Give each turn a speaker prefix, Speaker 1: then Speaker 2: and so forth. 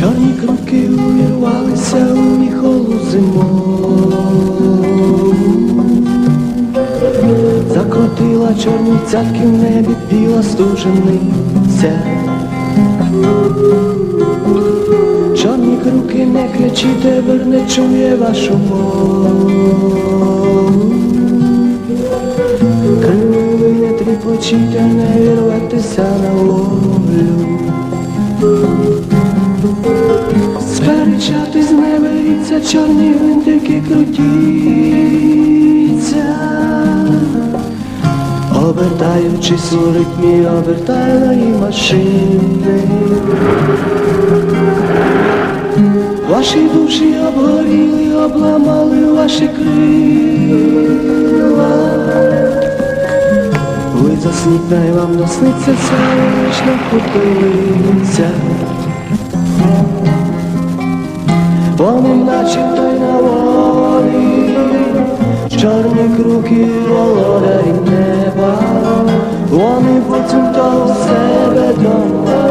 Speaker 1: Чорні круки увірвалися у міхолу зимою. Закрутила чорні цятки в небі біла стужениця. Чорні круки не кричіть, тепер не чує вашу мову. Крили не тріпочіть, а не вірветеся на волю. Чорні гвинтики крутіться. Обертаючись у ритмі обертальної машини. Ваші душі обгоріли, обламали ваші крила. Ви засніть, най вам насниться ця вічна потилиця. Вони наче той на волі, чорні круки володарі неба, вони потім до себе дома,